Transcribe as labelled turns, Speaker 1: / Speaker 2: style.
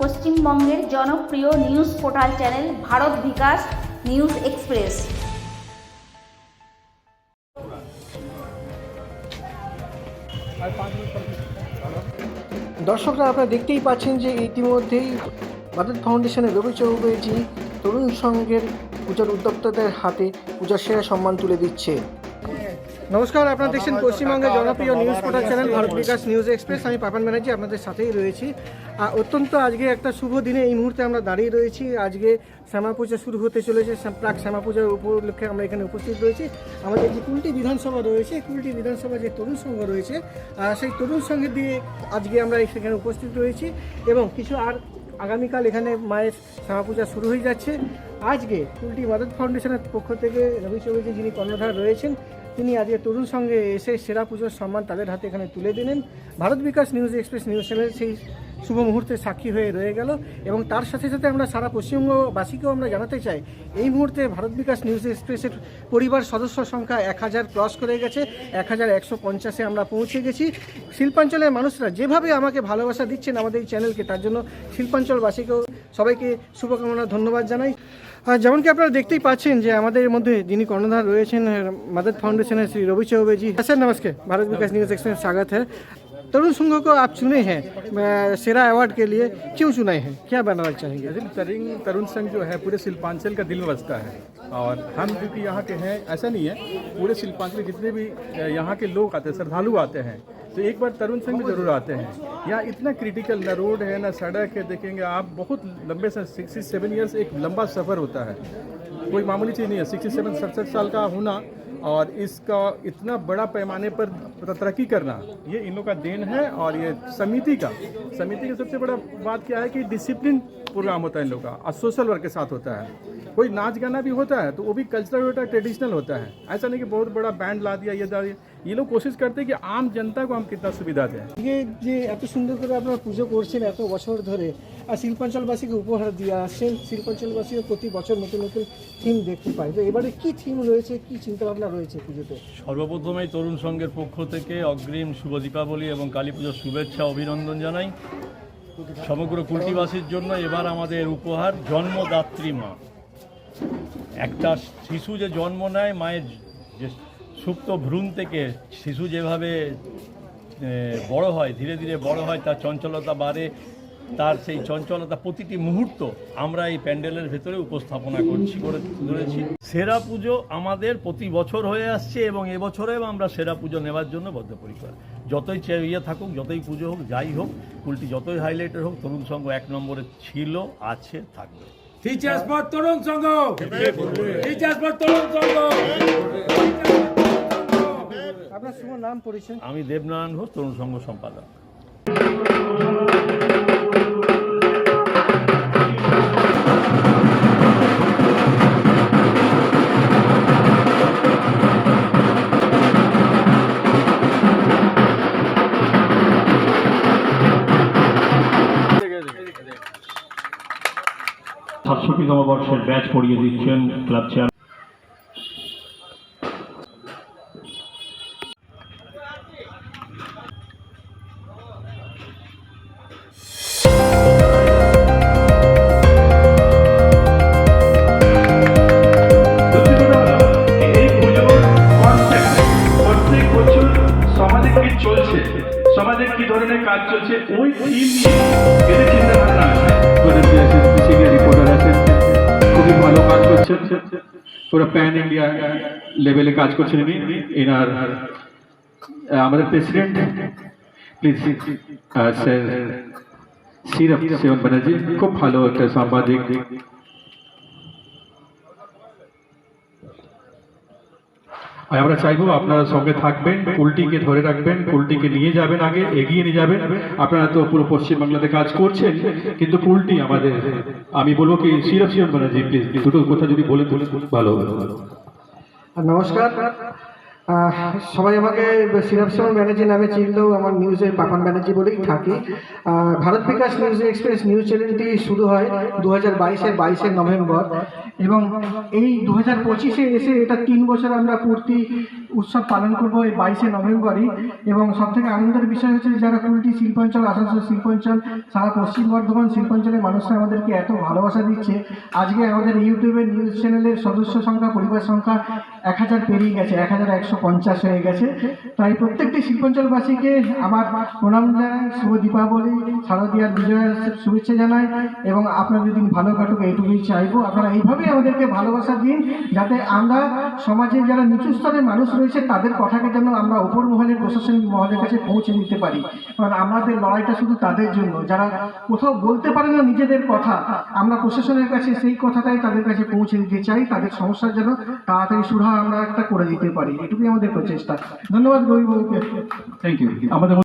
Speaker 1: পশ্চিমবঙ্গের জনপ্রিয় news portal channel Bharat Bikash news express.
Speaker 2: দর্শকরা আপনারা দেখতেই পাচ্ছেন যে ইতিমধ্যেই ভারত ফাউন্ডেশনের রবি চৌবেজি তরুণ সংঘের পূজার উদ্যোক্তাদের হাতে পূজার সেরা সম্মান তুলে দিচ্ছে। নমস্কার, আপনারা দেখছেন পশ্চিমবঙ্গের জনপ্রিয় news portal channel Bharat Bikash news express আমি পাপান ব্যানার্জি, আপনাদের সাথেই রয়েছি। আর অত্যন্ত আজকে একটা শুভ দিনে এই মুহূর্তে আমরা দাঁড়িয়ে রয়েছি। আজকে শ্যামা পূজা শুরু হতে চলেছে। প্রাক শ্যামা পূজার উপলক্ষে আমরা এখানে উপস্থিত রয়েছি। আমাদের যে কুলটি বিধানসভা রয়েছে, কুলটি বিধানসভা যে তরুণ সংঘ রয়েছে সেই তরুণ সংঘের দিয়ে আজকে আমরা সেখানে উপস্থিত রয়েছি। এবং কিছু আর আগামীকাল এখানে মায়ের শ্যামা পূজা শুরু হয়ে যাচ্ছে। আজকে কুলটি মাদক ফাউন্ডেশনের পক্ষ থেকে রবি চৌধুরী যিনি কর্ণধার রয়েছেন তিনি আজকে তরুণ সঙ্গে এসে সেরা পুজোর সম্মান তাদের হাতে এখানে তুলে দিলেন। Bharat Bikash news express news channel সেই শুভ মুহূর্তে সাক্ষী হয়ে রয়ে গেল এবং তার সাথে সাথে আমরা সারা পশ্চিমবঙ্গবাসীকেও আমরা জানাতে চাই, এই মুহূর্তে ভারত বিকাশ নিউজ এক্সপ্রেসের পরিবার সদস্য সংখ্যা এক হাজার ক্রস করে গেছে, এক হাজার একশো পঞ্চাশে আমরা পৌঁছে গেছি। শিল্পাঞ্চলের মানুষরা যেভাবে আমাকে ভালোবাসা দিচ্ছেন আমাদের এই চ্যানেলকে, তার জন্য শিল্পাঞ্চলবাসীকেও সবাইকে শুভকামনা ধন্যবাদ জানাই আর যেমন কি আপনারা দেখতেই পাচ্ছেন যে আমাদের মধ্যে যিনি কর্ণধার রয়েছেন मदद फाउंडेशन है श्री रवि चौबे जी सर नमस्ते भारत विकास न्यूज एक्सप्रेस स्वागत है तरुण संघ को आप चुने हैं अ, सेरा अवार्ड के लिए क्यों चुने हैं क्या बनाना चाहेंगे
Speaker 3: दिल तरुण तरुण संघ जो है पूरे शिल्पांचल का दिल में बसता है और हम क्योंकि यहाँ के हैं ऐसा नहीं है पूरे शिल्पांचल के जितने भी अ, यहाँ के लोग आते हैं श्रद्धालु आते हैं तो एक बार तरुण सिंह में ज़रूर आते हैं। यहाँ इतना क्रिटिकल ना रोड है, ना सड़क है, देखेंगे आप, बहुत लंबे से सिक्सटी सेवन ईयर्स एक लंबा सफ़र होता है। कोई मामूली चीज़ नहीं है सिक्सटी सेवन सड़सठ साल का होना और इसका इतना बड़ा पैमाने पर तरक्की करना, ये इन लोगों का देन है और ये समिति का। समिति का सबसे बड़ा बात क्या है कि डिसिप्लिन प्रोग्राम होता है इन लोग का, और सोशल वर्क के साथ होता है। कोई नाच गाना भी होता है तो वो भी कल्चरल होता है ट्रेडिशनल होता है। ऐसा नहीं कि बहुत बड़ा बैंड ला दिया, ये ये लोग कोशिश करते हैं कि आम जनता को हम कितना सुविधा दें
Speaker 2: আজকে যে এত সুন্দর করে আপনারা পুজো করছেন এত বছর ধরে আর শিল্পাঞ্চলবাসীকে উপহার দিয়ে আসছেন শিল্পাঞ্চলবাসীও প্রতি বছর নতুন নতুন থিম দেখতে পায় তো এবারে কি থিম রয়েছে কি চিন্তাভাবনা রয়েছে পুজোতে
Speaker 4: সর্বপ্রথমেই তরুণ সংঘের পক্ষ থেকে অগ্রিম শুভ দীপাবলি এবং কালী পুজোর শুভেচ্ছা অভিনন্দন জানাই সমগ্র কুলটিবাসীর জন্য এবার আমাদের উপহার জন্মদাত্রী মা একটা শিশু যে জন্ম নেয় মায়ের যে সুপ্ত ভ্রূণ থেকে শিশু যেভাবে বড় হয় ধীরে ধীরে বড় হয় তার চঞ্চলতা বাড়ে তার সেই চঞ্চলতা প্রতিটি মুহূর্ত আমরা এই প্যান্ডেলের ভেতরে উপস্থাপনা করছি করে ধরেছি সেরা পুজো আমাদের প্রতি বছর হয়ে আসছে এবং এবছরেও আমরা সেরা পুজো নেওয়ার জন্য বদ্ধপরিকর। যতই ইয়ে থাকুক যতই পুজো হোক যাই হোক কুলটি যতই হাইলাইটেড হোক তরুণ সংঘ এক নম্বরে ছিল আছে থাকবে।
Speaker 5: Teachers for Tarun Sangha Teachers for তরুণ সংঘ
Speaker 2: নাম পরিচয়?
Speaker 4: আমি দেবনারায়ণ ঘোষ তরুণ সংঘ সম্পাদক। সাতষট্টিতম বর্ষের ব্যাচ পড়িয়ে দিচ্ছেন ক্লাব চেয়ার
Speaker 6: ধরনের কাজ চলছে। ওই থিম নিয়ে এদের চিন্তা ভাবনা আছে। সিনিয়র রিপোর্টার আছেন খুবই ভালো কাজ করছেন পুরো প্যান ইন্ডিয়া লেভেলে কাজ করছেন ইনি। এনার আহ, আমাদের প্রেসিডেন্ট প্লিজ স্যার সিরপ সেবন ব্যানার্জি খুব ভালো একটা সাংবাদিক। আমরা চাইব আপনারা সঙ্গে থাকবেন কুলটিকে ধরে রাখবেন কুলটিকে নিয়ে যাবেন আগে, এগিয়ে নিয়ে যাবেন। আপনারা তো পুরো পশ্চিমবাংলাতে কাজ করছেন, কিন্তু কুলটি আমাদের, আমি বলব কি, সিরাপ সিরাপ ব্যানার্জি প্লিজ দুটো কথা যদি বলে তুলে ভালো
Speaker 2: নমস্কার। সবাই আমাকে সিরাপ সেবন ব্যানার্জি নামে চিনলেও আমার নিউজের পাপন ব্যানার্জি বলেই থাকি। Bharat Bikash news express news চ্যানেলটি শুরু হয় দু হাজার বাইশের বাইশে নভেম্বর। এবং এই দু হাজার পঁচিশে এসে এটা তিন বছর আমরা পূর্তি উৎসব পালন করব এই বাইশে নভেম্বরই এবং সব থেকে আনন্দের বিষয় হচ্ছে যারা কুলটি শিল্পাঞ্চল, আসানসোল শিল্পাঞ্চল, সারা পশ্চিম বর্ধমান শিল্পাঞ্চলের মানুষরা আমাদেরকে এত ভালোবাসা দিচ্ছে। আজকে আমাদের ইউটিউবের নিউজ চ্যানেলের সদস্য সংখ্যা, পরিবার সংখ্যা এক হাজার পেরিয়ে গেছে, এক হাজার একশো পঞ্চাশ হয়ে গেছে। তাই প্রত্যেকটি শিল্পাঞ্চলবাসীকে আমার প্রণাম জানাই, শুভ দীপাবলি শারদীয়ার বিজয়ের শুভেচ্ছা জানাই এবং আপনাদের দিন ভালো কাটুক, এইটুকুই চাইব। আপনারা এইভাবেই আমাদেরকে ভালোবাসা দিন, যাতে আমরা সমাজে যারা নিচু স্তরের মানুষ রয়েছে তাদের কথাকে যেন আমরা ওপর মহলের প্রশাসনিক মহলের কাছে পৌঁছে দিতে পারি। কারণ আমাদের লড়াইটা শুধু তাদের জন্য। যারা কোথাও বলতে পারে না নিজেদের কথা, আমরা প্রশাসনের কাছে সেই কথাটাই তাদের কাছে পৌঁছে দিতে চাই। তাদের সমস্যার যেন তাড়াতাড়ি সুরাহা আমরা একটা করে দিতে পারি। এটুকুই আমাদের প্রচেষ্টা। ধন্যবাদ গরিব
Speaker 6: থ্যাংক ইউ আমাদের